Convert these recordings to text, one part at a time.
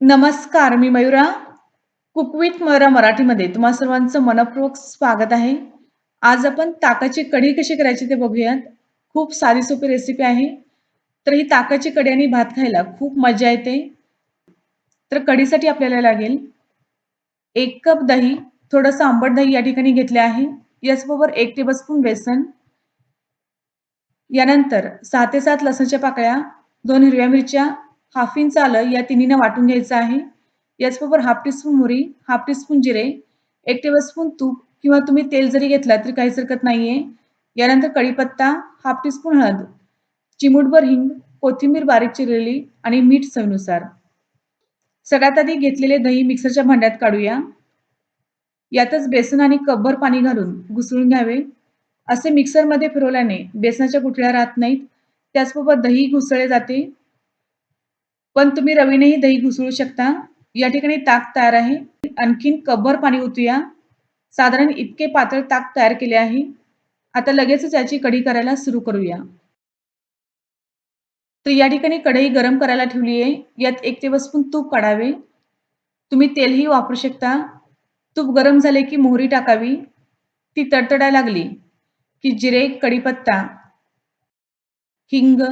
नमस्कार, मी मयुरा. कुकविथ मयुरा मराठीमध्ये तुम्हा सर्वांचं मनपूर्वक स्वागत आहे. आज आपण ताकाची कढी कशी करायची ते बघूयात. खूप साधी सोपी रेसिपी आहे. तर ही ताकाची कढी आणि भात खायला खूप मजा येते. तर कढीसाठी आपल्याला लागेल एक कप दही, थोडंसं आंबट दही या ठिकाणी घेतले आहे. याचबरोबर एक टेबलस्पून बेसन. यानंतर सहा ते सात लसणाच्या पाकळ्या, दोन हिरव्या मिरच्या, हाफ इंच आलं या तिन्हीने वाटून घ्यायचं आहे. याचबरोबर हाफ टीस्पून मोहरी, हाफ टीस्पून जिरे, एक टेबलस्पून तूप किंवा तुम्ही तेल जरी घेतला तरी काहीच हरकत नाहीये. यानंतर कढीपत्ता, हाफ टीस्पून हळद, चिमूटभर हिंग, कोथिंबीर बारीक चिरलेली आणि मीठ चवीनुसार. सगळ्यात आधी घेतलेले दही मिक्सरच्या भांड्यात काढूया. यातच बेसन आणि कपभर पाणी घालून घुसळून घ्यावे. असे मिक्सरमध्ये फिरवल्याने बेसनाच्या गुठळ्या राहत नाहीत. त्याचबरोबर दही घुसळले जाते. पण तुम्ही रवीनेही दही घुसळू शकता. या ठिकाणी ताक तयार आहे. आणखीन कबर पाणी ओतूया. साधारण इतके पातळ ताक तयार केले आहे. आता लगेचच याची कढी करायला सुरू करूया. तर या ठिकाणी कढई गरम करायला ठेवली आहे. यात एक टेबलस्पून तूप काढावे. तुम्ही तेलही वापरू शकता. तूप गरम झाले की मोहरी टाकावी. ती तडतडायला लागली की जिरे, कढीपत्ता, हिंग,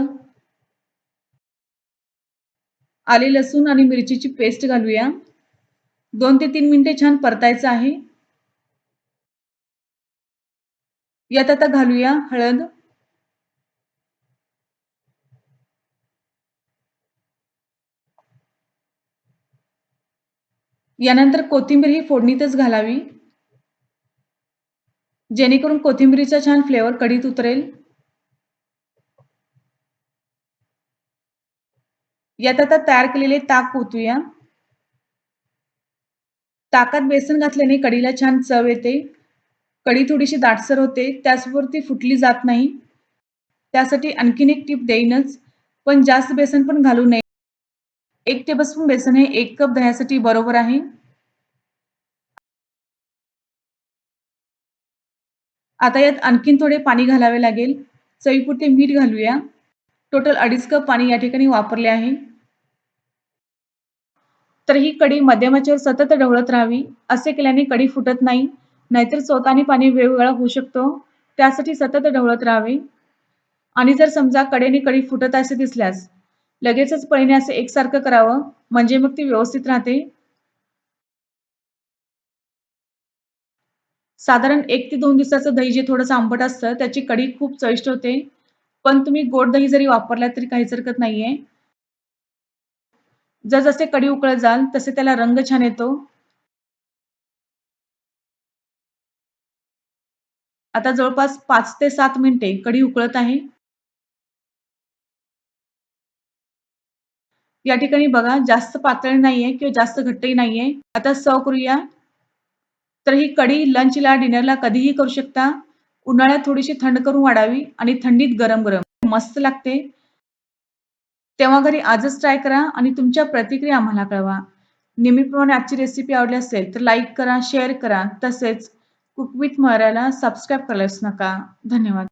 आले लसूण आणि मिरचीची पेस्ट घालूया. दोन ते तीन मिनिटे छान परतायचं आहे. यात आता घालूया हळद. यानंतर कोथिंबीर ही फोडणीतच घालावी. जेणेकरून कोथिंबीरीचा छान फ्लेवर कढीत उतरेल. यात आता तयार केलेले ताक ओतूया. ताकात बेसन घातल्याने कढीला छान चव येते. कढी थोडीशी दाटसर होते. त्याचबरोबर ती फुटली जात नाही. त्यासाठी आणखीन एक टिप देईनच. पण जास्त बेसन पण घालू नये. एक टेबलस्पून बेसन हे एक कप दह्यासाठी बरोबर आहे. आता यात आणखीन थोडे पाणी घालावे लागेल. चवीपुरते मीठ घालूया. टोटल 2.5 कप पाणी या ठिकाणी वापरले आहे. तर ही कडी मध्यमाच्यावर सतत ढवळत राहावी. असे केल्याने कढी फुटत नाही. नाहीतर स्वतःने पाणी वेगवेगळा होऊ शकतो. त्यासाठी सतत ढवळत राहावे. आणि जर समजा कडेने कढी फुटत असे दिसल्यास लगेचच पळीने असे एकसारखं करावं. म्हणजे मग ती व्यवस्थित राहते. साधारण एक ते दोन दिवसाचं दही जे थोडंसं आंबट असतं त्याची कढी खूप चविष्ट होते. पण तुम्ही गोड दही जरी वापरला तरी काहीच हरकत नाहीये. जसजसे कढी उकळत जाल तसे त्याला रंग छान येतो. आता जवळपास पाच ते सात मिनिटे कढी उकळत आहे. या ठिकाणी बघा जास्त पातळ नाहीये किंवा जास्त घट्टही नाहीये. आता सर्व करूया. तर ही कढी लंचला, डिनरला कधीही करू शकता. उन्हाळ्यात थोडीशी थंड करून वाढावी आणि थंडीत गरम-गरम मस्त लागते. तेव्हा घरी आजच ट्राय करा आणि तुमच्या प्रतिक्रिया आम्हाला कळवा. नेहमीप्रमाणे आजची रेसिपी आवडली असेल तर लाईक करा, शेअर करा. तसेच कुक विथ मयुराला सबस्क्राईब करायलाच नका. धन्यवाद.